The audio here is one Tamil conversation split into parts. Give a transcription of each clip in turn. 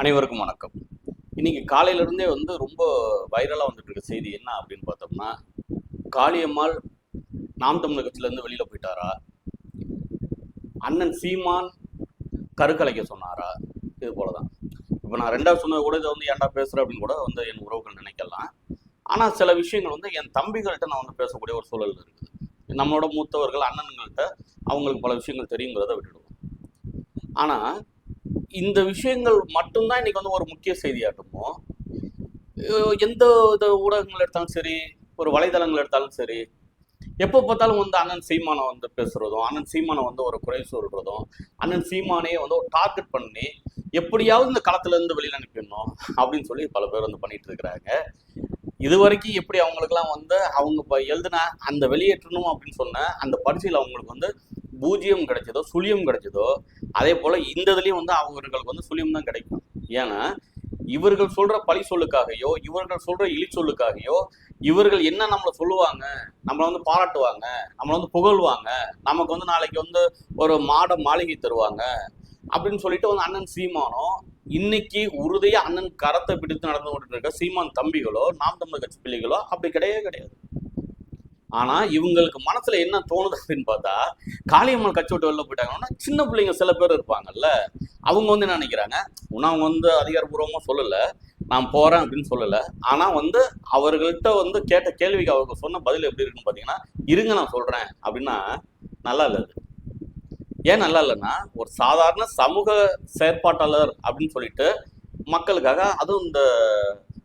அனைவருக்கும் வணக்கம். இன்னைக்கு காலையிலிருந்தே வந்து ரொம்ப வைரலாக வந்துட்டு இருக்க செய்தி என்ன அப்படின்னு பார்த்தோம்னா காளியம்மாள் நாம் தமிழர் கட்சியிலேருந்து வெளியில் போயிட்டாரா? அண்ணன் சீமான் கருக்கலைக்க சொன்னாரா? இது போல தான் இப்போ நான் ரெண்டாவது சொன்னது கூட இதை வந்து ஏன்டா பேசுகிறேன் அப்படின்னு கூட வந்து என் உறவுகள் நினைக்கலாம். ஆனால் சில விஷயங்கள் வந்து என் தம்பிகள்கிட்ட நான் வந்து பேசக்கூடிய ஒரு சூழல் இருக்குது. நம்மளோட மூத்தவர்கள் அண்ணன்கள்கிட்ட அவங்களுக்கு பல விஷயங்கள் தெரியுங்கிறத விட்டுடுவோம். ஆனால் இந்த விஷயங்கள் மட்டும்தான் இன்னைக்கு வந்து ஒரு முக்கிய செய்தியாட்டமும் எந்த வித ஊடகங்கள் எடுத்தாலும் சரி ஒரு வலைதளங்கள் எடுத்தாலும் சரி எப்போ பார்த்தாலும் வந்து அண்ணன் சீமானை வந்து பேசுறதும் அண்ணன் சீமானை வந்து ஒரு குறை சொல்றதும் அண்ணன் சீமானையே வந்து ஒரு டார்கெட் பண்ணி எப்படியாவது இந்த களத்துல இருந்து வெளியில அனுப்பிடணும் அப்படின்னு சொல்லி பல பேர் வந்து பண்ணிட்டு இருக்கிறாங்க. இது வரைக்கும் எப்படி அவங்களுக்குலாம் வந்து அவங்க இப்போ எழுதின அந்த வெளியேற்றணும் அப்படின்னு சொன்ன அந்த பரிசையில் அவங்களுக்கு வந்து பூஜ்ஜியம் கிடைச்சதோ சுழியம் கிடைச்சதோ அதே போல இந்த இதுலயும் வந்து அவங்களுக்கு வந்து சுழியம் தான் கிடைக்கும். ஏன்னா இவர்கள் சொல்ற பழி சொல்லுக்காகையோ இவர்கள் சொல்ற இழி சொல்லுக்காகையோ இவர்கள் என்ன நம்மளை சொல்லுவாங்க? நம்மளை வந்து பாராட்டுவாங்க. நம்மளை வந்து புகழ்வாங்க. நமக்கு வந்து நாளைக்கு வந்து ஒரு மாட மாளிகை தருவாங்க. அப்படின்னு சொல்லிட்டு வந்து அண்ணன் சீமானோ இன்னைக்கு உறுதியா அண்ணன் கரத்தை பிடித்து நடந்து கொண்டு இருக்க சீமான் தம்பிகளோ நாம் தமிழ் கட்சி பிள்ளைகளோ அப்படி கிடையவே கிடையாது. ஆனா இவங்களுக்கு மனசுல என்ன தோணுது அப்படின்னு பார்த்தா காளியம்மாள் கட்சி விட்டு வெளில போயிட்டாங்கன்னா சின்ன பிள்ளைங்க சில பேர் இருப்பாங்கல்ல அவங்க வந்து என்ன நினைக்கிறாங்க இன்னும் அவங்க வந்து அதிகாரபூர்வமாக சொல்லல நான் போறேன் அப்படின்னு சொல்லல. ஆனா வந்து அவர்கள்ட்ட வந்து கேட்ட கேள்விக்கு அவங்க சொன்ன பதில் எப்படி இருக்குன்னு பாத்தீங்கன்னா இருங்க நான் சொல்றேன் அப்படின்னா நல்லா இல்லை அது. ஏன் நல்லா இல்லைன்னா ஒரு சாதாரண சமூக செயற்பாட்டாளர் அப்படின்னு சொல்லிட்டு மக்களுக்காக அதுவும் இந்த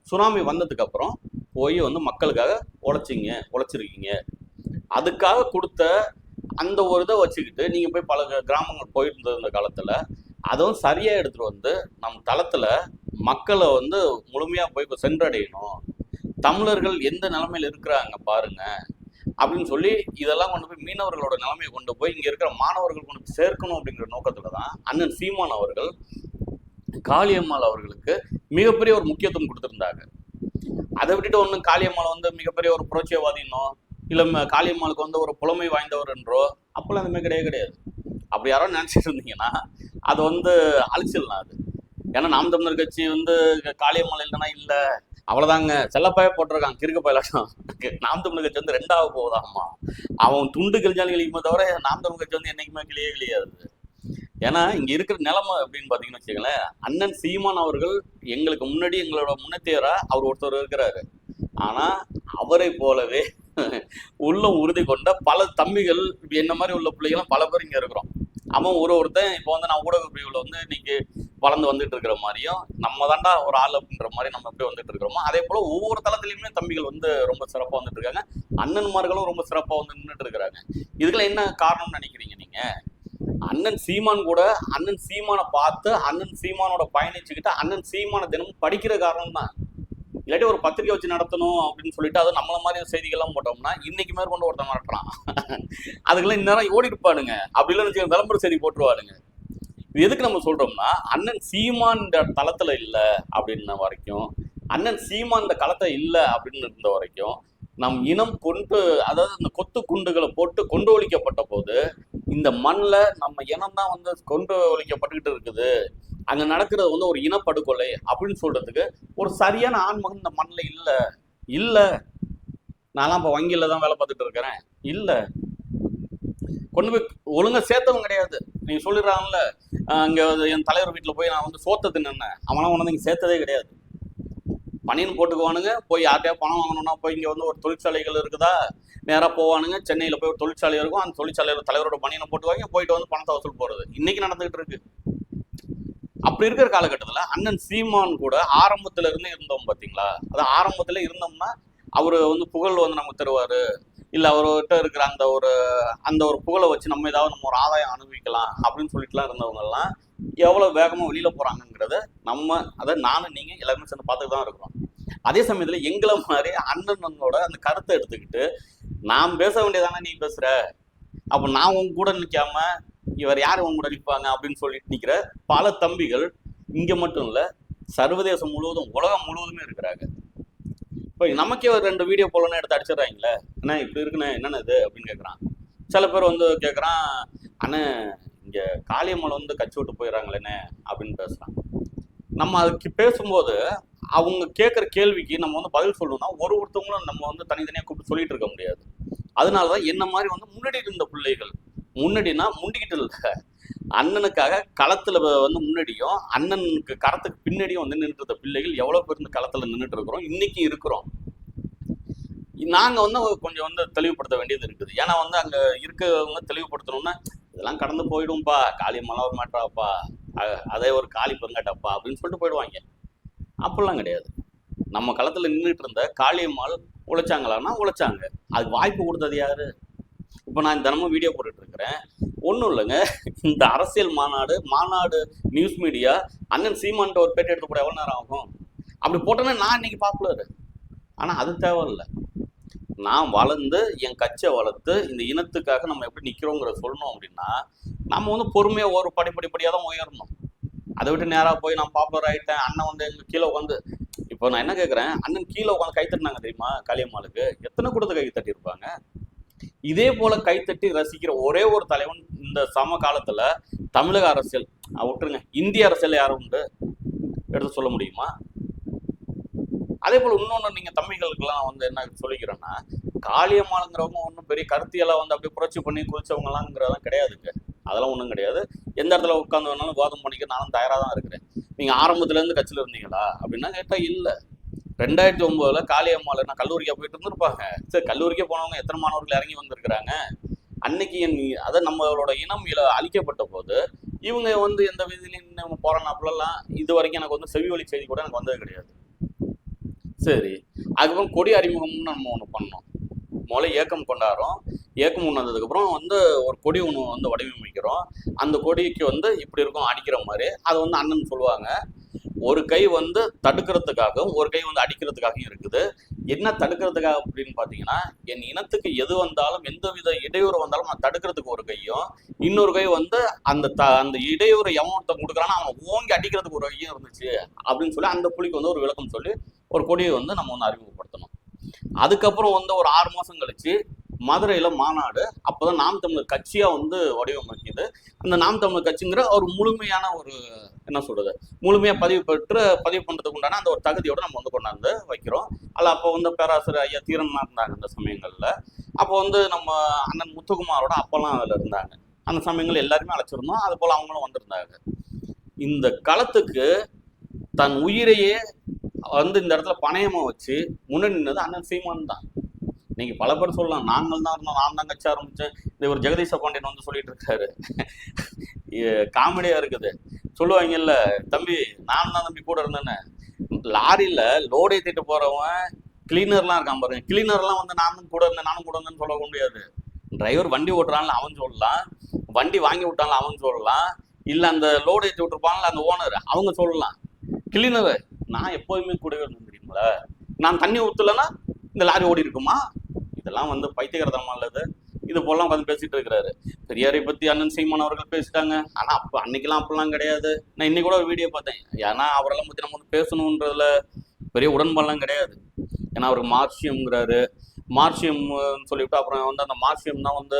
சுனாமி வந்ததுக்கு அப்புறம் போய் வந்து மக்களுக்காக உழைச்சிங்க உழைச்சிருக்கீங்க. அதுக்காக கொடுத்த அந்த ஒரு இதை வச்சுக்கிட்டு நீங்கள் போய் பல கிராமங்கள் போயிட்டு இருந்தது இந்த காலத்தில் அதுவும் சரியாக எடுத்துகிட்டு வந்து நம் தளத்தில் மக்களை வந்து முழுமையாக போய் சென்றடையணும். தமிழர்கள் எந்த நிலமையில் இருக்கிறாங்க பாருங்க. அப்படின்னு சொல்லி இதெல்லாம் கொண்டு போய் மீனவர்களோட நிலைமையை கொண்டு போய் இங்கே இருக்கிற மாணவர்கள் கொண்டு போய் சேர்க்கணும் அப்படிங்கிற நோக்கத்தில் தான் அண்ணன் சீமான் அவர்கள் காளியம்மாள் அவர்களுக்கு மிகப்பெரிய ஒரு முக்கியத்துவம் கொடுத்துருந்தாங்க. அதை விட்டுட்டு ஒன்றும் காளியம்மாள் வந்து மிகப்பெரிய ஒரு புரட்சியவாதினோ இல்ல காளியம்மாளுக்கு வந்து ஒரு புலமை வாய்ந்தவர் என்றோ அப்பெல்லாம் அந்த மாதிரி கிடையவே கிடையாது. அப்படி யாரோ நினைச்சிட்டு இருந்தீங்கன்னா அது வந்து அழிச்சிடலாம் அது. ஏன்னா நாம் தமிழர் கட்சி வந்து காளியம்மாள் இல்லைன்னா இல்ல. அவ்வளவுதாங்க. செல்லப்பாய போட்டிருக்கான் கிறுக்க பயிலாட்டம். நாம் தமிழர் கட்சி வந்து ரெண்டாவது போகுதாம்மா. அவன் துண்டு கிழிஞ்சாலும் கிழிக்குமே தவிர நாம் தமிழர் கட்சி வந்து என்னைக்குமே கிளியே கிளியாது ஏன்னா இங்க இருக்கிற நிலைமை அப்படின்னு பாத்தீங்கன்னு வச்சுக்கோங்களேன் அண்ணன் சீமான் அவர்கள் எங்களுக்கு முன்னாடி எங்களோட முன்னத்தேரா அவர் ஒருத்தர் இருக்கிறாரு. ஆனா அவரை போலவே உள்ள உறுதி கொண்ட பல தம்பிகள் இப்ப என்ன மாதிரி உள்ள பிள்ளைகளும் பல பேர் இங்க இருக்கிறோம். அவன் ஒரு ஒருத்தன் இப்போ வந்து நான் ஊடக பிரிவுல வந்து இன்னைக்கு வளர்ந்து வந்துட்டு இருக்கிற மாதிரியும் நம்ம தாண்டா ஒரு ஆள் அப்படின்ற மாதிரி நம்ம எப்படி வந்துட்டு இருக்கிறோமோ அதே போல ஒவ்வொரு தளத்திலயுமே தம்பிகள் வந்து ரொம்ப சிறப்பா வந்துட்டு இருக்காங்க. அண்ணன்மார்களும் ரொம்ப சிறப்பா வந்து நின்றுட்டு இருக்கிறாங்க. இதுக்கெல்லாம் என்ன காரணம்னு நினைக்கிறீங்க நீங்க? அண்ணன் சீமான் கூட அண்ணன் சீமானை பார்த்து அண்ணன் சீமானோட பயணிச்சுக்கிட்டு அண்ணன் சீமான தினமும் படிக்கிற காரணம் தான் இல்லாட்டி ஒரு பத்திரிக்கை வச்சு நடத்தணும் அப்படின்னு சொல்லிட்டு அது நம்மள மாதிரி செய்திகள்லாம் போட்டோம்னா இன்னைக்கு மேற்கொண்டு ஒருத்தன் நடத்துறான் அதுக்கெல்லாம் இந்நேரம் ஓடி இருப்பானுங்க அப்படி இல்லைன்னு விளம்பர செய்தி போட்டுருவானுங்க. இது எதுக்கு நம்ம சொல்றோம்னா அண்ணன் சீமான் தளத்துல இல்லை அப்படின்ன வரைக்கும் அண்ணன் சீமான் இந்த களத்தை இல்லை அப்படின்னு இருந்த வரைக்கும் நம் இனம் கொண்டு அதாவது இந்த கொத்து குண்டுகளை போட்டு கொண்டு ஒழிக்கப்பட்ட போது இந்த மண்ணில் நம்ம இனம் தான் வந்து கொண்டு ஒழிக்கப்பட்டுக்கிட்டு இருக்குது. அங்கே நடக்கிறது வந்து ஒரு இனப்படுகொலை அப்படின்னு சொல்கிறதுக்கு ஒரு சரியான ஆண்மகன் இந்த மண்ணில் இல்லை. இல்லை. நான்லாம் இப்போ வங்கியில் தான் வேலை பார்த்துட்டு இருக்கிறேன். இல்லை. கொண்டு போய் ஒழுங்காக சேர்த்தவங்க கிடையாது. நீங்கள் சொல்லிடுறாங்கல்ல அங்கே என் தலைவர் வீட்டில் போய் நான் வந்து சோத்த தின்னேன் அவனாம் கொண்டு வந்து சேர்த்ததே கிடையாது. பணியன் போட்டுக்குவானுங்க போய் யார்கிட்டயா பணம் வாங்கணும்னா போய் இங்கே வந்து ஒரு தொழிற்சாலைகள் இருக்குதா? நேராக போவானுங்க. சென்னையில் போய் ஒரு தொழிற்சாலை இருக்கும். அந்த தொழிற்சாலையில் தலைவரோட பணியனை போட்டுவாங்க. போயிட்டு வந்து பணத்தை வசூல் போகிறது இன்றைக்கி நடந்துகிட்டு இருக்கு. அப்படி இருக்கிற காலகட்டத்தில் அண்ணன் சீமான் கூட ஆரம்பத்தில் இருந்து இருந்தோம் பார்த்தீங்களா அது ஆரம்பத்தில் இருந்தோம்னா அவர் வந்து புகழ் வந்து நமக்கு தருவார். இல்லை அவர்கிட்ட இருக்கிற அந்த ஒரு அந்த ஒரு புகழை வச்சு நம்ம ஏதாவது நம்ம ஒரு ஆதாயம் அனுபவிக்கலாம் அப்படின்னு சொல்லிட்டுலாம் இருந்தவங்கெல்லாம் எவ்வளோ வேகமாக வெளியில் போகிறாங்கங்கிறத நம்ம அதை நானும் நீங்கள் எல்லாருமே சேர்ந்து பார்த்துட்டு தான் இருக்கிறோம். அதே சமயத்துல எங்களை மாதிரி அண்ணனோட அந்த கருத்தை எடுத்துக்கிட்டு நான் பேச வேண்டியதானே நீ பேசுற? அப்ப நான் உங்க கூட நிக்காம இவர் யார் உங்க கூட நிற்பாங்க அப்படின்னு சொல்லிட்டு நிக்கிற பல தம்பிகள் இங்க மட்டும் இல்ல சர்வதேசம் முழுவதும் உலகம் முழுவதுமே இருக்கிறாங்க. இப்போ நமக்கே ஒரு ரெண்டு வீடியோ போலன்னு எடுத்து அடிச்சிடுறாங்களே? அண்ணா இப்படி இருக்குண்ணே என்னென்ன இது? அப்படின்னு கேட்குறான் சில பேர் வந்து கேட்குறான் அண்ணே இங்கே காளியம்மலை வந்து கச்சி விட்டு போயிடறாங்களேண்ணே அப்படின்னு பேசுறான். நம்ம அதுக்கு பேசும்போது அவங்க கேட்குற கேள்விக்கு நம்ம வந்து பதில் சொல்லணும்னா ஒரு ஒருத்தவங்களும் நம்ம வந்து தனித்தனியாக கூப்பிட்டு சொல்லிட்டு இருக்க முடியாது. அதனால தான் என்ன மாதிரி வந்து முன்னாடி இருந்த பிள்ளைகள் முன்னாடினா முண்டிக்கிட்டு இல்லை அண்ணனுக்காக களத்துல வந்து முன்னாடியும் அண்ணனுக்கு கரத்துக்கு பின்னாடியும் வந்து நின்றுட்டு இருந்த பிள்ளைகள் எவ்வளவு பேர் இந்த களத்துல நின்றுட்டு இருக்கிறோம் இன்றைக்கும் இருக்கிறோம். நாங்க வந்து கொஞ்சம் வந்து தெளிவுபடுத்த வேண்டியது இருக்குது. ஏன்னா வந்து அங்க இருக்கவங்க தெளிவுபடுத்தணும்னா இதெல்லாம் கடந்து போயிடும்பா காளி மலர் மாட்டாப்பா அதே ஒரு காளி பெருங்காட்டாப்பா அப்படின்னு சொல்லிட்டு போயிடுவாங்க. அப்படிலாம் கிடையாது. நம்ம களத்தில் நின்றுட்டு இருந்த காளியம்மாள் உழைச்சாங்களான்னா உழைச்சாங்க. அதுக்கு வாய்ப்பு கொடுத்தது யாரு? இப்போ நான் தினமும் வீடியோ போட்டுட்டு இருக்கிறேன் ஒன்றும் இல்லைங்க. இந்த அரசியல் மாநாடு மாநாடு நியூஸ் மீடியா அண்ணன் சீமான்ட்ட ஒரு பேட்டி எடுத்து கூட எவ்வளோ நேரம் ஆகும்? அப்படி போட்டோன்னா நான் இன்னைக்கு பாப்புலர். ஆனால் அது தேவையில்லை. நான் வளர்ந்து என் கட்சியை வளர்த்து இந்த இனத்துக்காக நம்ம எப்படி நிற்கிறோங்கிறத சொல்லணும் அப்படின்னா நம்ம வந்து பொறுமையாக ஒரு படிப்படிப்படியாக தான் உயரணும். அதை விட்டு நேராக போய் நான் பாப்புலர் ஆகிட்டேன் அண்ணன் வந்து எங்கள் கீழே உட்காந்து இப்போ நான் என்ன கேட்குறேன் அண்ணன் கீழே உட்காந்து கை தட்டினாங்க தெரியுமா? காளியம்மாளுக்கு. எத்தனை கொடுத்து கை தட்டியிருப்பாங்க? இதே போல கைத்தட்டி ரசிக்கிற ஒரே ஒரு தலைவன் இந்த சம காலத்துல தமிழக அரசியல். விட்டுருங்க. இந்திய அரசியல் யாரும் உண்டு? எடுத்து சொல்ல முடியுமா? அதே போல இன்னொன்று நீங்கள் தம்பிகளுக்கெல்லாம் வந்து என்ன சொல்லிக்கிறேன்னா காளியம்மாளுங்கிறவங்க ஒன்றும் பெரிய கருத்தியெல்லாம் வந்து அப்படியே புரட்சி பண்ணி குதிச்சவங்களாங்கிறதெல்லாம் கிடையாதுங்க. அதெல்லாம் ஒன்றும் கிடையாது. எந்த இடத்துல உட்காந்து வேணாலும் வாதம் பண்ணிக்க நானும் தயாராக தான் இருக்கிறேன். நீங்கள் ஆரம்பத்துலேருந்து கட்சியில் இருந்தீங்களா? அப்படின்னா கேட்டால் இல்லை. ரெண்டாயிரத்தி ஒம்போதில் காளியம்மாவில் நான் கல்லூரிக்கே போயிட்டு இருந்திருப்பாங்க. சரி கல்லூரிக்கே போனவங்க எத்தனை மாணவர்கள் இறங்கி வந்திருக்கிறாங்க? அன்னைக்கு என் அதை நம்மளோட இனம் இல அழிக்கப்பட்ட போது இவங்க வந்து எந்த விதிலையும் நம்ம அப்படிலாம் இது வரைக்கும் எனக்கு வந்து செவி வழி செய்தி கூட எனக்கு வந்தது கிடையாது. சரி. அதுக்கப்புறம் கொடி அறிமுகம்னு நம்ம ஒன்று பண்ணோம். முதல்ல ஏக்கம் கொண்டாடுறோம். ஏக்கம் கொண்டாந்ததுக்கப்புறம் வந்து ஒரு கொடி ஒன்று வந்து வடிவமைக்கிறோம். அந்த கொடிக்கு வந்து இப்படி இருக்கும் அடிக்கிற மாதிரி. அதை வந்து அண்ணன் சொல்லுவாங்க. ஒரு கை வந்து தடுக்கிறதுக்காகவும் ஒரு கை வந்து அடிக்கிறதுக்காகவும் இருக்குது. என்ன தடுக்கிறதுக்காக அப்படின்னு பார்த்தீங்கன்னா என் இனத்துக்கு எது வந்தாலும் எந்த வித இடையூறு வந்தாலும் நான் தடுக்கிறதுக்கு ஒரு கையும் இன்னொரு கை வந்து அந்த த அந்த இடையூறு எவன் ஒருத்தன் கொடுக்குறான்னா அவன் ஓங்கி அடிக்கிறதுக்கு ஒரு கையும் இருந்துச்சு அப்படின்னு சொல்லி அந்த புலிக்கு வந்து ஒரு விளக்கம் சொல்லி ஒரு கொடியை வந்து நம்ம வந்து அறிமுகப்படுத்தணும். அதுக்கப்புறம் வந்து ஒரு ஆறு மாதம் கழிச்சு மதுரையில் மாநாடு அப்போதான் நாம் தமிழர் கட்சியாக வந்து வடிவமைக்குது. அந்த நாம் தமிழர் கட்சிங்கிற ஒரு முழுமையான ஒரு என்ன சொல்றது முழுமையாக பதிவு பெற்று பதிவு பண்ணுறதுக்கு உண்டான அந்த ஒரு தகுதியோடு நம்ம வந்து கொண்டாந்து வைக்கிறோம். அதில் அப்போ வந்து பேராசிரியர் ஐயா தீரன்மா இருந்தாங்க அந்த சமயங்களில். அப்போ வந்து நம்ம அண்ணன் முத்துக்குமாரோட அப்பெல்லாம் அதில் இருந்தாங்க. அந்த சமயங்கள் எல்லாருமே அழைச்சிருந்தோம். அது போல் அவங்களும் வந்திருந்தாங்க. இந்த களத்துக்கு தன் உயிரையே வந்து இந்த இடத்துல பணையமா வச்சு முன்னாடி நின்னது அண்ணன் சீமான் தான். நீங்க பல பேர் சொல்லலாம் நாங்கள் தான் இருந்தோம் நான் தான் கட்சி ஆரம்பிச்சேன். இந்த ஒரு ஜெகதீஷ பாண்டியன் வந்து சொல்லிட்டு இருக்காரு. காமெடியா இருக்குது. சொல்லுவாங்கல்ல தம்பி நான் தான் தம்பி கூட இருந்தேன்னு. லாரியில லோடு ஏத்திட்டு போறவன் கிளீனர்லாம் இருக்கான் பாருங்க. கிளீனர்லாம் வந்து நானும் கூட இருந்தேன் நானும் கூட இருந்தேன்னு சொல்ல முடியாது. டிரைவர் வண்டி ஓட்டுறான்ல அவன் சொல்லலாம். வண்டி வாங்கி விட்டான்ல அவன் சொல்லலாம். இல்லை அந்த லோடு ஏற்றி விட்டுருப்பான்ல அந்த ஓனர் அவங்க சொல்லலாம். கிளீனர் நான் எப்போதுமே கூடவே இருந்தேன் தெரியுங்களா நான் தண்ணி ஊற்றலைன்னா இந்த லாரி ஓடி இருக்குமா? இதெல்லாம் வந்து பைத்தியகரதமா இல்லது. இது போலாம் உட்காந்து பேசிட்டு இருக்கிறாரு. பெரியாரை பத்தி அண்ணன் சீமான் அவர்கள் பேசிட்டாங்க. ஆனா அப்ப அன்னைக்கெல்லாம் அப்படிலாம் கிடையாது. நான் இன்னைக்கு கூட ஒரு வீடியோ பார்த்தேன். ஏன்னா அவரெல்லாம் பத்தி நம்ம வந்து பேசணுன்றதுல பெரிய உடன்பாடுலாம் கிடையாது. ஏன்னா அவருக்கு மார்க்சியம்ங்கிறாரு. மார்க்சியம் சொல்லிவிட்டு அப்புறம் வந்து அந்த மார்க்சியம் தான் வந்து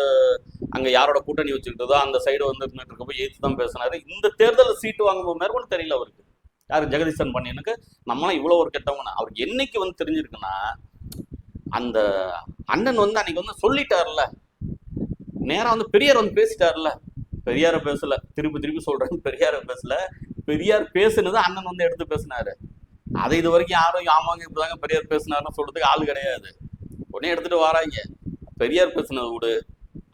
அங்க யாரோட கூட்டணி வச்சுக்கிட்டதோ அந்த சைடு வந்து இருந்துட்டு இருக்கப்போ எதிர்த்து தான் பேசினாரு. இந்த தேர்தலில் சீட்டு வாங்கும்போது மேற்கொண்டு தெரியல அவருக்கு. யாரு ஜெகதீசன் பண்ணியனுக்கு நம்மளாம் இவ்வளவு ஒரு கெட்டவங்கன்னு அவருக்கு என்னைக்கு வந்து தெரிஞ்சிருக்குன்னா அந்த அண்ணன் வந்து அன்னைக்கு வந்து சொல்லிட்டார்ல நேரா வந்து பெரியார் வந்து பேசிட்டார்ல பெரியார பேசல. திருப்பி திருப்பி சொல்றேன் பெரியார பேசல. பெரியார் பேசுனது அண்ணன் வந்து எடுத்து பேசினாரு. அதை இது வரைக்கும் யாரும் ஆமாங்க இப்பதாங்க பெரியார் பேசினாருன்னு சொல்றதுக்கு ஆள் கிடையாது. உடனே எடுத்துட்டு வராங்க. பெரியார் பேசுனது விடு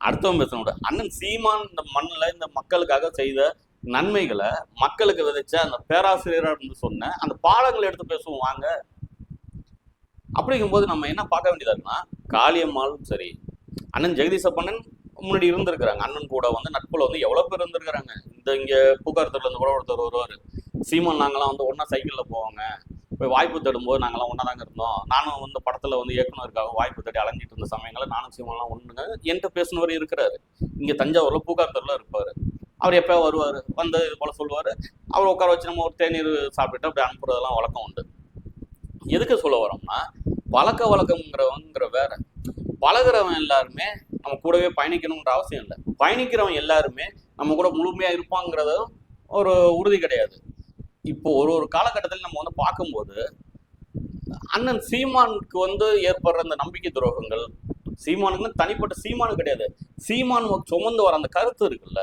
அடுத்தவன் பேசின விடு. அண்ணன் சீமான் இந்த மண்ணில் இந்த மக்களுக்காக செய்த நன்மைகளை மக்களுக்கு விதைச்ச அந்த பேராசிரியராக இருந்து சொன்ன அந்த பாடங்களை எடுத்து பேசுவோம் வாங்க. அப்படிங்கும்போது நம்ம என்ன பார்க்க வேண்டியதாக இருக்குன்னா காளியம்மாளும் சரி அண்ணன் ஜெகதீச பண்ணன் முன்னாடி இருந்திருக்கிறாங்க. அண்ணன் கூட வந்து நட்புல வந்து எவ்வளோ பேர் இருந்திருக்கிறாங்க. இந்த இங்கே பூக்காரத்துல இருந்து கூட ஒருத்தர் வருவார். சீமான் நாங்களாம் வந்து ஒன்றா சைக்கிளில் போவாங்க. போய் வாய்ப்பு தேடும்போது நாங்களாம் ஒன்றா தாங்க இருந்தோம். நானும் வந்து படத்தில் வந்து இயக்குனருக்காக வாய்ப்பு தேடி அலைஞ்சிட்டு இருந்த சமயங்களில் நானும் சீமான்லாம் ஒன்றுங்க என்கிட்ட பேசினவர் இருக்கிறாரு. இங்கே தஞ்சாவூரில் பூக்காரத்தூரில் இருப்பார். அவர் எப்போ வருவார். வந்து இது போல சொல்லுவார். அவர் உட்கார வச்சு நம்ம ஒரு தேநீர் சாப்பிட்டுட்டு அப்படி அனுப்புறதெல்லாம் வழக்கம் உண்டு. எதுக்கு சொல்ல வரோம்னா பழக்க வழக்கம்ங்கிறவங்கிற வேற. பழகிறவன் எல்லாருமே நம்ம கூடவே பயணிக்கணுங்கிற அவசியம் இல்லை. பயணிக்கிறவன் எல்லாருமே நம்ம கூட முழுமையாக இருப்பாங்கிறது ஒரு உறுதி கிடையாது. இப்போ ஒரு ஒரு காலகட்டத்தில் நம்ம வந்து பார்க்கும்போது அண்ணன் சீமானுக்கு வந்து ஏற்படுற அந்த நம்பிக்கை துரோகங்கள் சீமானுக்குன்னு தனிப்பட்ட சீமானு கிடையாது. சீமான் சுமந்து வர அந்த கருத்து இருக்குல்ல.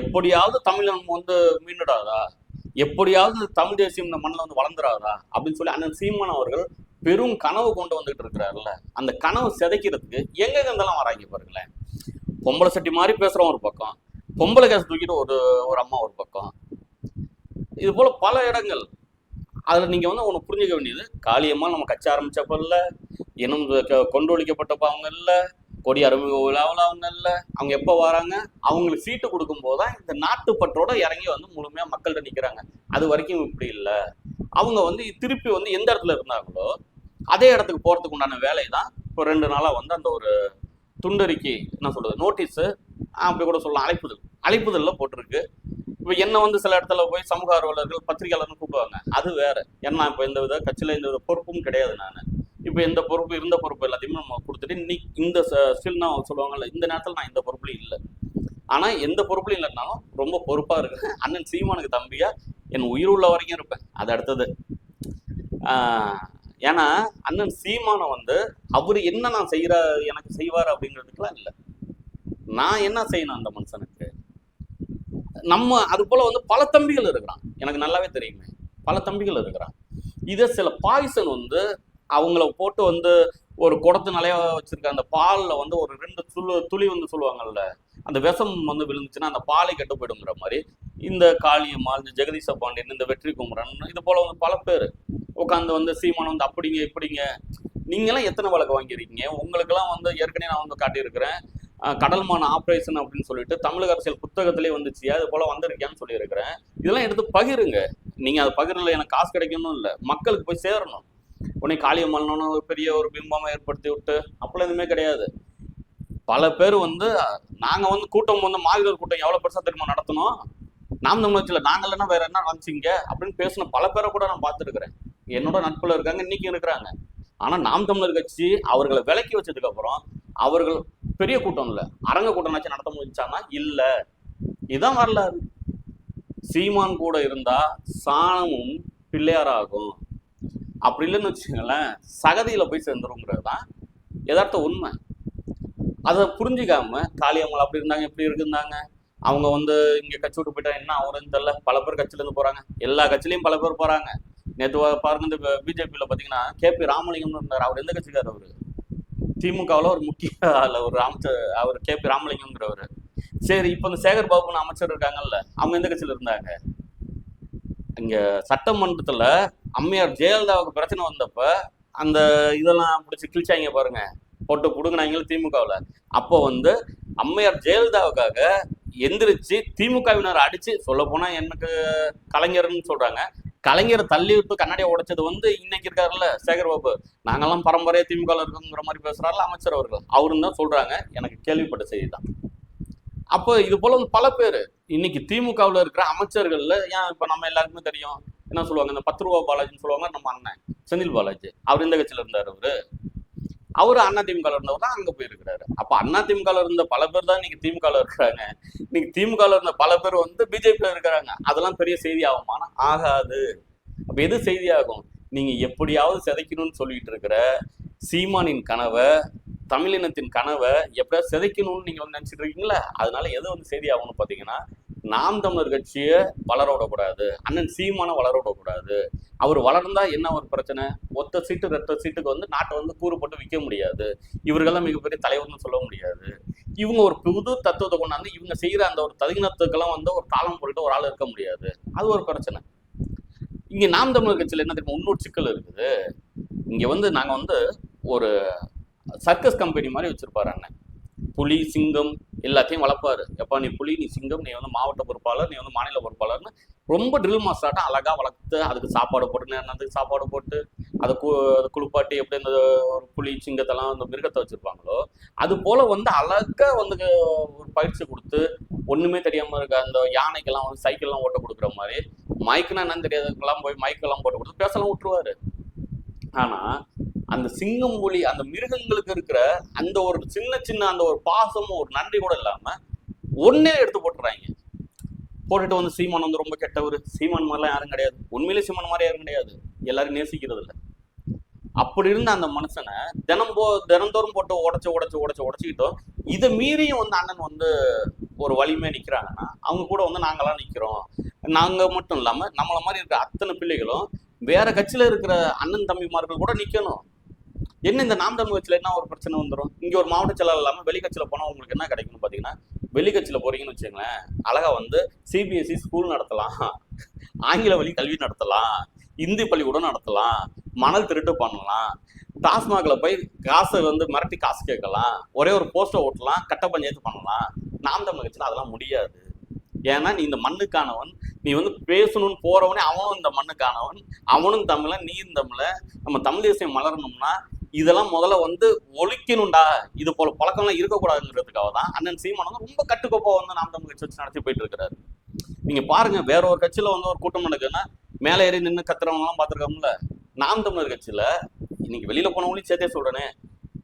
எப்படியாவது தமிழன் வந்து மீண்டுடாதா? எப்படியாவது தமிழ் தேசியம் இந்த மண்ணில் வந்து வளர்ந்துடாதா? அப்படின்னு சொல்லி அண்ணன் சீமான் அவர்கள் பெரும் கனவு கொண்டு வந்துகிட்டு இருக்கிறாருல்ல அந்த கனவு சிதைக்கிறதுக்கு எங்க இருந்தெல்லாம் வராங்க பாருங்களேன். பொம்பளை சட்டி மாதிரி பேசுகிறோம் ஒரு பக்கம். பொம்பளை கேஸ் தூக்கிட்டு ஒரு ஒரு அம்மா ஒரு பக்கம். இது போல் பல இடங்கள். அதில் நீங்கள் வந்து ஒன்று புரிஞ்சுக்க வேண்டியது காளியம்மா நம்ம கட்சி ஆரம்பித்தப்போ இல்லை இன்னும் கொண்டு ஒழிக்கப்பட்டப்போ அவங்க இல்லை கொடி அறிமுக விழாவில் அவங்க இல்லை. அவங்க எப்போ வராங்க? அவங்களுக்கு சீட்டு கொடுக்கும் தான் இந்த நாட்டுப்பற்றோட இறங்கி வந்து முழுமையாக மக்கள்கிட்ட நிற்கிறாங்க அது வரைக்கும் இப்படி இல்லை. அவங்க வந்து திருப்பி வந்து எந்த இடத்துல இருந்தாங்களோ அதே இடத்துக்கு போகிறதுக்கு உண்டான வேலை தான் இப்போ ரெண்டு நாளாக வந்து அந்த ஒரு துண்டறிக்கை என்ன சொல்கிறது நோட்டீஸு அப்படி கூட சொல்லலாம் அழைப்புதல். அழைப்புதலில் போட்டிருக்கு. இப்போ என்ன வந்து சில இடத்துல போய் சமூக ஆர்வலர்கள் பத்திரிகையாளர்னு கூப்பிடுவாங்க. அது வேற. ஏன்னா இப்போ எந்த வித கட்சியில் எந்த வித பொறுப்பும் கிடையாது நான். இப்போ இந்த பொறுப்பு இருந்த பொறுப்பு எல்லாத்தையுமே நம்ம கொடுத்துட்டு இன்னைக்கு இந்த ஸ்டில் நான் சொல்லுவாங்கல்ல இந்த நேரத்தில் நான் இந்த பொறுப்புலையும் இல்லை. ஆனால் எந்த பொறுப்புலையும் இல்லைனாலும் ரொம்ப பொறுப்பாக இருக்கிறேன் அண்ணன் சீமானுக்கு தம்பியா என் உயிர் உள்ள வரைக்கும் இருப்பேன். அது அடுத்தது. ஏன்னா அண்ணன் சீமானை வந்து அவர் என்ன நான் செய்கிற எனக்கு செய்வார் அப்படிங்கிறதுக்கெலாம் இல்லை. நான் என்ன செய்யணும் அந்த மனுஷனுக்கு? நம்ம அது போல வந்து பல தம்பிகள் இருக்கிறான். எனக்கு நல்லாவே தெரியுமே. பல தம்பிகள் இருக்கிறான். இதே சில பாய்சன் வந்து அவங்கள போட்டு வந்து ஒரு குடத்து நிலைய வச்சிருக்க அந்த பாலில் வந்து ஒரு ரெண்டு துளி துளி வந்து சொல்லுவாங்கல்ல அந்த விஷம் வந்து விழுந்துச்சுன்னா அந்த பாலை கெட்டு போயிடுங்கிற மாதிரி இந்த காளியம்மாள் இந்த ஜெகதீச பாண்டியன் இந்த வெற்றி குமரன் இது போல வந்து பல பேர் உட்காந்து வந்து சீமான் வந்து அப்படிங்க இப்படிங்க நீங்களாம் எத்தனை வழக்கு வாங்கியிருக்கீங்க? உங்களுக்கெல்லாம் வந்து ஏற்கனவே நான் வந்து காட்டியிருக்கிறேன். கடல்மான ஆப்ரேஷன் அப்படின்னு சொல்லிட்டு தமிழக அரசியல் புத்தகத்திலே வந்துச்சு அது போல வந்திருக்கியான்னு சொல்லியிருக்கிறேன். இதெல்லாம் எடுத்து பகிருங்க. நீங்க அது பகிரல எனக்கு காசு கிடைக்கணும் இல்லை. மக்களுக்கு போய் சேரணும். உடனே காளியம்மன்னு ஒரு பெரிய ஒரு பிம்பமாக ஏற்படுத்தி விட்டு அப்பெல்லாம் எதுவுமே கிடையாது. பல பேர் வந்து நாங்க வந்து கூட்டம் வந்து மாவீரர் கூட்டம் எவ்வளவு பெருசா திரும்ப நடத்தணும்? நாம் தமிழச்சில நாங்க இல்லைன்னா வேற என்ன நினைச்சீங்க அப்படின்னு பேசின பல பேரை கூட நான் பார்த்துருக்குறேன். என்னோட நட்புல இருக்காங்க இன்னைக்கும் இருக்கிறாங்க. ஆனா நாம் தமிழர் கட்சி அவர்களை விலக்கி வச்சதுக்கு அப்புறம் அவர்கள் பெரிய கூட்டம் இல்ல அரங்க கூட்டம்னாச்சும் நடத்த முடிஞ்சானா இல்ல. இதான் வரலாறு. சீமான் கூட இருந்தா சாணமும் பிள்ளையாராகும். அப்படி இல்லைன்னு வச்சுக்கோங்களேன் சகதியில் போய் சேர்ந்துருங்கிறது தான் யதார்த்த உண்மை. அதை புரிஞ்சுக்காம காளியம்மாள் அப்படி இருந்தாங்க இப்படி இருந்தாங்க அவங்க வந்து இங்கே கட்சி விட்டு போயிட்டா என்ன அவருன்னு தெரில பல பேர் கட்சியிலேருந்து போகிறாங்க எல்லா கட்சியிலையும் பல பேர் போகிறாங்க நேற்று பாருங்க இந்த பிஜேபியில் பார்த்தீங்கன்னா கே. பி. ராமலிங்கம்னு இருந்தார். அவர் எந்த கட்சிக்கார் அவரு? திமுகவில் ஒரு முக்கிய ஆள் ஒரு அமைச்சர் அவர் கே. பி. ராமலிங்கம்ங்கிறவர். சரி இப்போ இந்த சேகர் பாபுன்னு அமைச்சர் இருக்காங்கல்ல அவங்க எந்த கட்சியில் இருந்தாங்க? இங்கே சட்டமன்றத்தில் அம்மையார் ஜெயலலிதாவுக்கு பிரச்சனை வந்தப்ப அந்த இதெல்லாம் பிடிச்சி கிழிச்சாங்க பாருங்க. போட்டு புடுங்கினாங்க திமுகவில். அப்போ வந்து அம்மையார் ஜெயலலிதாவுக்காக எந்திரிச்சு திமுகவினர் அடிச்சு சொல்ல போனா எனக்கு கலைஞர்னு சொல்றாங்க. கலைஞர் தள்ளி விட்டு கண்ணாடியை உடைச்சது வந்து இன்னைக்கு இருக்காருல்ல சேகர் பாபு. நாங்கெல்லாம் பரம்பரையா திமுக இருக்குங்கிற மாதிரி பேசுறாருல அமைச்சர் அவர்கள். அவருன்னு தான் சொல்றாங்க. எனக்கு கேள்விப்பட்ட செய்தி தான். அப்போ இது போல வந்து பல பேர் இன்னைக்கு திமுகவில் இருக்கிற அமைச்சர்கள்ல ஏன் இப்போ நம்ம எல்லாருக்குமே தெரியும்? என்ன சொல்லுவாங்க? இந்த பத்து ரூபா பாலாஜின்னு சொல்லுவாங்க நம்ம அண்ணன். செந்தில் பாலாஜி. அவர் இந்த கட்சியில் இருந்தார் அவரு? அவர் அண்ணா திமுக இருந்தவர் தான் அங்கே போயிருக்கிறாரு. அப்போ அண்ணா திமுக இருந்த பல பேர் தான் இன்னைக்கு திமுக இருக்கிறாங்க இன்னைக்கு திமுக இருந்த பல பேர் வந்து பிஜேபியில இருக்கிறாங்க. அதெல்லாம் பெரிய செய்தி ஆகுமானா? ஆகாது. அப்போ எது செய்தி ஆகும்? நீங்கள் எப்படியாவது சிதைக்கணும்னு சொல்லிட்டு இருக்கிற சீமானின் கனவை தமிழினத்தின் கனவை எப்படியாவது சிதைக்கணும்னு நீங்கள் வந்து நினச்சிட்டு இருக்கீங்களா? அதனால எது வந்து செய்தி ஆகும்னு பார்த்தீங்கன்னா நாம் தமிழர் கட்சியை வளர விடக்கூடாது அண்ணன் சீமான வளர விடக்கூடாது அவர் வளர்ந்தா என்ன ஒரு பிரச்சனை? ஒத்த சீட்டு ரெட்ட சீட்டுக்கு வந்து நாட்டை வந்து கூறு போட்டு விற்க முடியாது. இவர்கள்லாம் மிகப்பெரிய தலைவர்னு சொல்ல முடியாது. இவங்க ஒரு புது தத்துவத்தை கொண்டாந்து இவங்க செய்கிற அந்த ஒரு தகுனத்துக்கெல்லாம் வந்து ஒரு காலம் போட்டு ஒரு ஆள் இருக்க முடியாது. அது ஒரு பிரச்சனை. இங்கே நாம் தமிழர் கட்சியில் என்ன தெரியுமா? இன்னொரு சிக்கல் இருக்குது. இங்கே வந்து நாங்கள் வந்து ஒரு சர்க்கஸ் கம்பெனி மாதிரி வச்சுருப்பாரு அண்ணன். புலி சிங்கம் எல்லாத்தையும் வளர்ப்பாரு. எப்பா நீ புலி நீ சிங்கம் நீ வந்து மாவட்ட பொறுப்பாளர் நீ வந்து மாநில பொறுப்பாளர்னு ரொம்ப ட்ரில் மாஸ்டராட்டம் அழகாக வளர்த்து அதுக்கு சாப்பாடு போட்டு நேரத்துக்கு சாப்பாடு போட்டு அதை கு அதை குளிப்பாட்டி எப்படி இந்த ஒரு புலி சிங்கத்தெல்லாம் அந்த மிருகத்தை வச்சுருப்பாங்களோ அது போல் வந்து அழகாக வந்து ஒரு பயிற்சி கொடுத்து ஒன்றுமே தெரியாமல் இருக்க அந்த யானைக்கெல்லாம் வந்து சைக்கிள்லாம் ஓட்ட கொடுக்குற மாதிரி மைக்குனா என்னன்னு தெரியாதுக்கெல்லாம் போய் மைக்கெல்லாம் போட்டு கொடுத்து பேசலாம் விட்டுருவாரு ஆனால் அந்த சிங்கம் புலி அந்த மிருகங்களுக்கு இருக்கிற அந்த ஒரு சின்ன சின்ன அந்த ஒரு பாசமும் ஒரு நன்றி கூட இல்லாம ஒன்னே எடுத்து போட்டுறாங்க. போட்டுட்டு வந்து சீமான் வந்து ரொம்ப கெட்டவர். சீமான் மாதிரிலாம் யாரும் கிடையாது. உண்மையிலே சீமான் மாதிரி யாரும் கிடையாது. எல்லாரும் நேசிக்கிறது இல்லை. அப்படி இருந்த அந்த மனுஷனை தினம் போ தினந்தோறும் போட்டு உடச்சு உடச்சு உடச்சு உடச்சிக்கிட்டோம் இதை மீறியும் வந்து அண்ணன் வந்து ஒரு வலிமையா நிக்கிறாங்கன்னா அவங்க கூட வந்து நாங்களாம் நிக்கிறோம். நாங்க மட்டும் இல்லாம நம்மள மாதிரி இருக்கிற அத்தனை பிள்ளைகளும் வேற கட்சியில இருக்கிற அண்ணன் தம்பிமார்கள் கூட நிக்கணும். என்ன இந்த நாம் தமிழ் என்ன ஒரு பிரச்சனை வந்துடும் இங்கே ஒரு மாவட்ட செயலாளர் இல்லாமல் வெளி போனால் உங்களுக்கு என்ன கிடைக்கும்னு பார்த்தீங்கன்னா வெளிக்கட்சியில் போகிறீங்கன்னு போறீங்கன்னு வச்சுங்களேன் அழகாக வந்து சிபிஎஸ்சி ஸ்கூல் நடத்தலாம் ஆங்கில வழி கல்வி நடத்தலாம் இந்தி பள்ளிக்கூடம் நடத்தலாம் மணல் திருட்டு பண்ணலாம் டாஸ்மாகில் போய் காசை வந்து மிரட்டி காசு கேட்கலாம் ஒரே ஒரு போஸ்டர் ஓட்டலாம் கட்ட பஞ்சாயத்து பண்ணலாம். நாம் தமிழ் அதெல்லாம் முடியாது. ஏன்னா நீ இந்த மண்ணுக்கானவன் நீ வந்து பேசணும்னு போறவனே அவனும் இந்த மண்ணுக்கானவன் அவனும் தமிழன் நீயும் தமிழ நம்ம தமிழ் தேசியம் மலரணும்னா இதெல்லாம் முதல்ல வந்து ஒழிக்கணும்டா. இது போல பழக்கம்லாம் இருக்கக்கூடாதுங்கிறதுக்காக தான் அண்ணன் சீமான் வந்து ரொம்ப கட்டுக்கோப்பா வந்து நாம் தமிழ் கட்சி வச்சு நடத்தி போயிட்டு இருக்கிறாரு நீங்க பாருங்க வேற ஒரு கட்சியில வந்து ஒரு கூட்டம் நடக்குதுன்னா மேலே ஏறி நின்று கத்துறவங்கலாம் பார்த்துருக்கோம்ல. நாம் தமிழர் கட்சியில இன்னைக்கு வெளியில போனவங்களையும் சேர்த்தே சொல்றேனே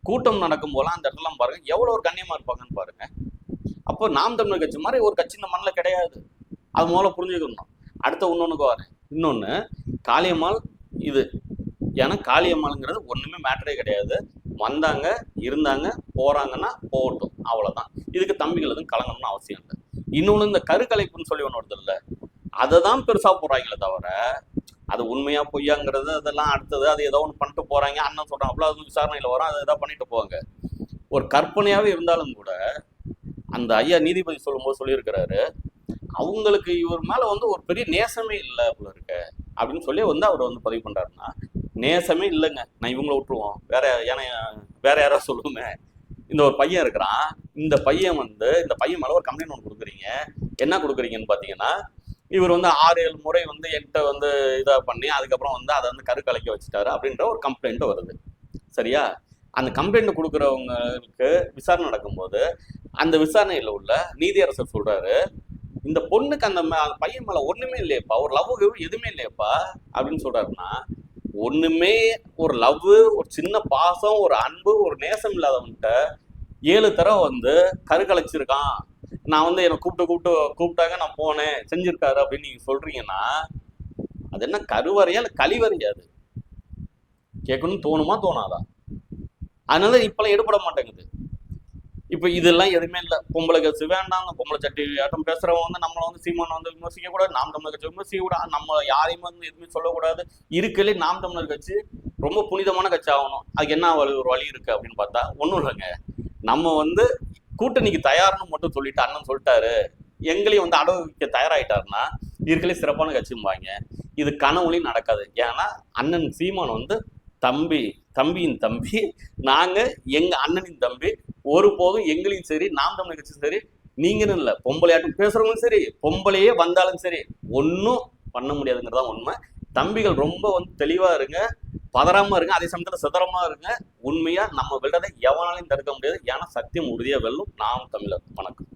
கூட்டம் நடக்கும் போல அந்த இடத்துல பாருங்க எவ்வளவு ஒரு கண்ணியமா இருப்பாங்கன்னு பாருங்க. அப்போ நாம் தமிழர் கட்சி மாதிரி ஒரு கட்சி இந்த மண்ணில் கிடையாது. அது முதல்ல புரிஞ்சுக்கணும். அடுத்த இன்னொன்னுக்கு வரேன். இன்னொன்னு காளியம்மாள் இது ஏன்னா காளியம்மாளுங்கிறது ஒன்றுமே மேட்டரே கிடையாது. வந்தாங்க இருந்தாங்க போகிறாங்கன்னா போகட்டும் அவ்வளோதான் இதுக்கு தம்பிகள் எதுவும் கலங்கணும்னு அவசியம் இல்லை. இன்னொன்று இந்த கருக்கலைப்புன்னு சொல்லி ஒன்று வருது இல்லை? அதை தான் பெருசாக போகிறாங்களே தவிர அது உண்மையா பொய்யாங்கிறது அதெல்லாம் அடுத்தது அது ஏதோ ஒன்று பண்ணிட்டு போறாங்க அண்ணன் சொல்றான் அவ்வளோ அது விசாரணையில் வரும் அதை ஏதாவது பண்ணிட்டு போவாங்க. ஒரு கற்பனையாகவே இருந்தாலும் கூட அந்த ஐயா நீதிபதி சொல்லும்போது சொல்லியிருக்கிறாரு அவங்களுக்கு இவர் மேலே வந்து ஒரு பெரிய நேசமே இல்லை போல இருக்க அப்படின்னு சொல்லி வந்து அவர் வந்து பதிவு பண்ணுறாருன்னா நேசமே இல்லைங்க. நான் இவங்கள விட்டுருவோம். வேற ஏன்னா வேற யாராவது சொல்லுமே. இந்த ஒரு பையன் இருக்கிறான். இந்த பையன் வந்து இந்த பையன் மேலே ஒரு கம்ப்ளைண்ட் ஒன்று கொடுக்குறீங்க. என்ன கொடுக்குறீங்கன்னு பார்த்தீங்கன்னா இவர் வந்து ஆறு ஏழு முறை வந்து என்கிட்ட வந்து இதை பண்ணி அதுக்கப்புறம் வந்து அதை வந்து கருக்கலைக்க வச்சுட்டாரு அப்படின்ற ஒரு கம்ப்ளைண்ட் வருது. சரியா? அந்த கம்ப்ளைண்ட் கொடுக்குறவங்களுக்கு விசாரணை நடக்கும்போது அந்த விசாரணையில் உள்ள நீதியரசர் சொல்கிறாரு இந்த பொண்ணுக்கு அந்த மே- பையன் மேலே ஒன்றுமே இல்லையப்பா. ஒரு லவ் எதுவுமே இல்லையப்பா. அப்படின்னு சொல்கிறாருன்னா ஒண்ணுமே ஒரு லவ் ஒரு சின்ன பாசம் ஒரு அன்பு ஒரு நேசம் இல்லாதவன்கிட்ட ஏழு தடவை வந்து கருக்கலைச்சிருக்கான் நான் வந்து என்னை கூப்பிட்டு கூப்பிட்டு கூப்பிட்டாங்க நான் போனேன் செஞ்சிருக்காரு அப்படின்னு நீங்க சொல்றீங்கன்னா அது என்ன கருவறையா இல்ல கழிவறையா அது? கேட்கணும்னு தோணுமா தோணாதா? அதனால இப்பெல்லாம் எடுபட மாட்டேங்குது. இப்போ இதெல்லாம் எதுவுமே இல்லை. பொம்பளை கட்சி வேண்டாம் அந்த பொம்பளை சட்டி ஆட்டம் பேசுறவங்க வந்து நம்மளை வந்து சீமானை வந்து விமர்சிக்க கூடாது நாம் தமிழர் கட்சி விமர்சிக்க கூடாது. நம்ம யாரையும் வந்து எதுவுமே சொல்லக்கூடாது. இருக்கலே நாம் தமிழர் கட்சி ரொம்ப புனிதமான கட்சி ஆகணும். அதுக்கு என்ன வழி ஒரு வழி இருக்கு அப்படின்னு பார்த்தா ஒன்றும் இல்லைங்க. நம்ம வந்து கூட்டணிக்கு தயார்னு மட்டும் சொல்லிட்டு அண்ணன் சொல்லிட்டாரு. எங்களையும் வந்து அடவு வைக்க தயாராகிட்டாருன்னா இருக்கலே சிறப்பான கட்சிம்பாங்க. இது கனவுலையும் நடக்காது. ஏன்னா அண்ணன் சீமான் வந்து தம்பி தம்பியின் தம்பி நாங்க எங்க அண்ணனின் தம்பி ஒருபோதும் எங்களையும் சரி நாம் தமிழ் கட்சியும் சரி நீங்களும் இல்லை பொம்பளையாட்டம் பேசுறவங்களும் சரி பொம்பளையே வந்தாலும் சரி ஒன்றும் பண்ண முடியாதுங்கிறது தான் உண்மை. தம்பிகள் ரொம்ப வந்து தெளிவா இருங்க பதறாம இருங்க அதே சமயத்துல சிதறமா இருங்க. உண்மையா நம்ம விடுறதை எவனாலையும் தடுக்க முடியாது. ஏன்னா சத்தியம் உறுதியா வெல்லும் நாம் தமிழர். வணக்கம்.